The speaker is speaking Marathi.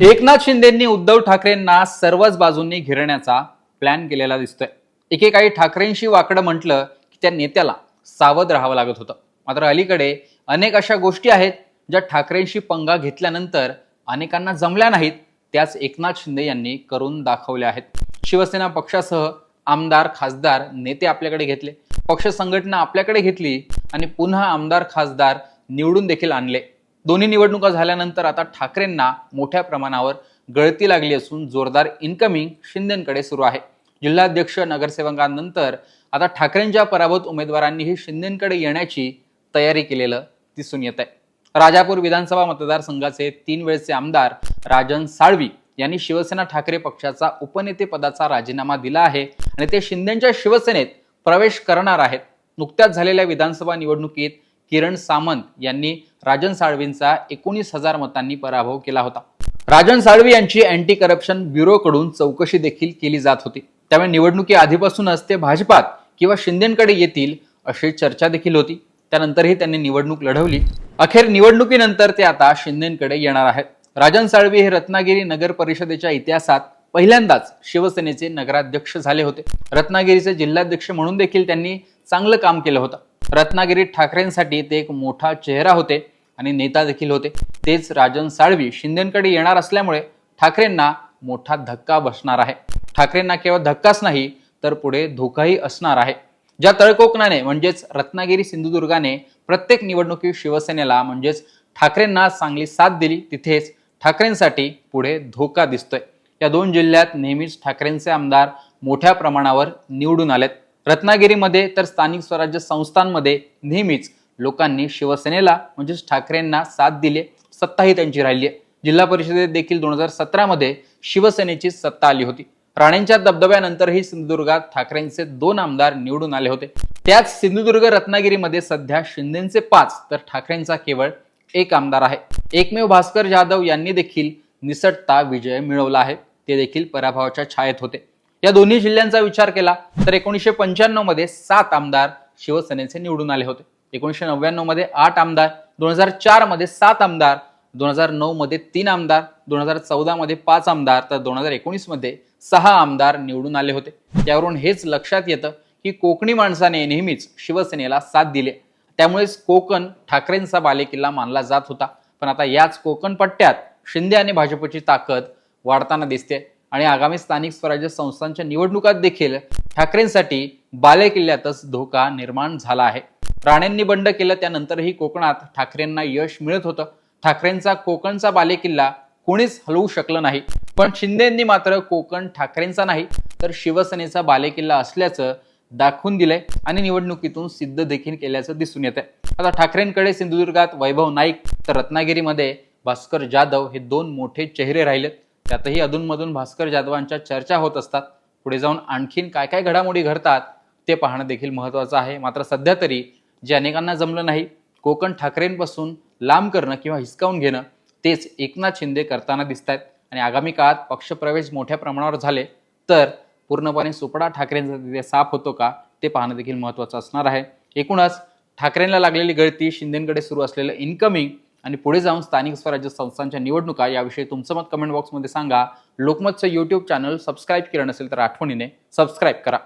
एकनाथ शिंदेंनी उद्धव ठाकरेंना सर्वच बाजूंनी घेरण्याचा प्लॅन केलेला दिसतोय. एकेकाळी ठाकरेंशी वाकडं म्हटलं की त्या नेत्याला सावध राहावं लागत होतं. मात्र अलीकडे अनेक अशा गोष्टी आहेत ज्या ठाकरेंशी पंगा घेतल्यानंतर अनेकांना जमल्या नाहीत त्याच एकनाथ शिंदे यांनी करून दाखवल्या आहेत. शिवसेना पक्षासह आमदार खासदार नेते आपल्याकडे घेतले. पक्ष संघटना आपल्याकडे घेतली आणि पुन्हा आमदार खासदार निवडून देखील आणले. दोन्ही निवडणुका झाल्यानंतर आता ठाकरेंना मोठ्या प्रमाणावर गळती लागली असून जोरदार इन्कमिंग शिंदेकडे सुरू आहे. जिल्हाध्यक्ष नगरसेवकांनंतर आता ठाकरेंच्या पराभूत उमेदवारांनीही शिंदेकडे येण्याची तयारी केलेलं दिसून येत आहे. राजापूर विधानसभा मतदारसंघाचे तीन वेळचे आमदार राजन साळवी यांनी शिवसेना ठाकरे पक्षाचा उपनेते पदाचा राजीनामा दिला आहे आणि ते शिंदेच्या शिवसेनेत प्रवेश करणार आहेत. नुकत्याच झालेल्या विधानसभा निवडणुकीत किरण सामंत यांनी राजन साळवींचा एकोणीस हजार मतांनी पराभव केला होता. राजन साळवी यांची अँटी करप्शन ब्युरोकडून चौकशी देखील केली जात होती. त्यामुळे निवडणुकी आधीपासूनच ते भाजपात किंवा शिंदेकडे येतील अशी चर्चा देखील होती. त्यानंतरही त्यांनी निवडणूक लढवली. अखेर निवडणुकीनंतर ते आता शिंदेकडे येणार आहेत. राजन साळवी हे रत्नागिरी नगर परिषदेच्या इतिहासात पहिल्यांदाच शिवसेनेचे नगराध्यक्ष झाले होते. रत्नागिरीचे जिल्हाध्यक्ष म्हणून देखील त्यांनी चांगलं काम केलं होतं. रत्नागिरीत ठाकरेंसाठी ते एक मोठा चेहरा होते आणि नेता देखील होते. तेच राजन साळवी शिंदेकडे येणार असल्यामुळे ठाकरेंना मोठा धक्का बसणार आहे. ठाकरेंना केवळ धक्काच नाही तर पुढे धोकाही असणार आहे. ज्या तळकोकणाने म्हणजेच रत्नागिरी सिंधुदुर्गाने प्रत्येक निवडणुकीत शिवसेनेला म्हणजेच ठाकरेंना चांगली साथ दिली तिथेच ठाकरेंसाठी पुढे धोका दिसतोय. या दोन जिल्ह्यात नेहमीच ठाकरेंचे आमदार मोठ्या प्रमाणावर निवडून आलेत. रत्नागिरीमध्ये तर स्थानिक स्वराज्य संस्थांमध्ये नेहमीच लोकांनी शिवसेनेला म्हणजेच ठाकरेंना साथ दिली सत्ताही त्यांची राहिली आहे. जिल्हा परिषदेत देखील दोन हजार सतरामध्ये शिवसेनेची सत्ता आली होती. राणेंच्या दबदब्यानंतरही सिंधुदुर्गात ठाकरेंचे दोन आमदार निवडून आले होते. त्याच सिंधुदुर्ग रत्नागिरीमध्ये सध्या शिंदेचे पाच तर ठाकरेंचा केवळ एक आमदार आहे. एकमेव भास्कर जाधव यांनी देखील निसटता विजय मिळवला आहे. ते देखील पराभवाच्या छायेत होते. या दोन्ही जिल्ह्यांचा विचार केला तर एकोणीसशे पंच्याण्णवमध्ये सात आमदार शिवसेनेचे निवडून आले होते. एकोणीसशे नव्याण्णवमध्ये आठ आमदार दोन हजार चारमध्ये सात आमदार दोन हजार नऊ मध्ये तीन आमदार दोन हजार चौदा मध्ये पाच आमदार तर दोन हजार एकोणीसमध्ये सहा आमदार निवडून आले होते. त्यावरून हेच लक्षात येतं की कोकणी माणसाने नेहमीच शिवसेनेला साथ दिले. त्यामुळेच कोकण ठाकरेंचा बालेकिल्ला मानला जात होता. पण आता याच कोकण पट्ट्यात शिंदे आणि भाजपची ताकद वाढताना दिसते. आणि आगामी स्थानिक स्वराज्य संस्थांच्या निवडणुकात देखील ठाकरेंसाठी बालेकिल्ल्यातच धोका निर्माण झाला आहे. राणेंनी बंड केलं त्यानंतरही कोकणात ठाकरेंना यश मिळत होतं. ठाकरेंचा कोकणचा बालेकिल्ला कोणीच हलवू शकलं नाही. पण शिंदेंनी मात्र कोकण ठाकरेंचा नाही तर शिवसेनेचा बालेकिल्ला असल्याचं दाखवून दिलंय आणि निवडणुकीतून सिद्ध देखील केल्याचं दिसून येत आहे आता ठाकरेंकडे सिंधुदुर्गात वैभव नाईक तर रत्नागिरीमध्ये भास्कर जाधव हे दोन मोठे चेहरे राहिलेत. त्यातही अधूनमधून भास्कर जाधवांच्या चर्चा होत असतात. पुढे जाऊन आणखीन काय काय घडामोडी घडतात ते पाहणं देखील महत्वाचं आहे. मात्र सध्या तरी जे अनेकांना जमलं नाही कोकण ठाकरेंपासून लांब करणं किंवा हिसकावून घेणं तेच एकनाथ शिंदे करताना दिसत आहेत आणि आगामी काळात पक्षप्रवेश मोठ्या प्रमाणावर झाले तर पूर्णपणे सुपडा ठाकरेंचा तिथे साफ होतो का ते पाहणं देखील महत्त्वाचं असणार आहे. एकूणच ठाकरेंना लागलेली गळती शिंदेकडे सुरू असलेलं इन्कमिंग आणि पुढे जाऊन स्थानिक स्वराज्य संस्थांच्या निवडणुका याविषयी तुमचं मत कमेंट बॉक्समध्ये सांगा. लोकमतचं यूट्यूब चॅनल सबस्क्राईब केलं नसेल तर आठवणीने सबस्क्राईब करा.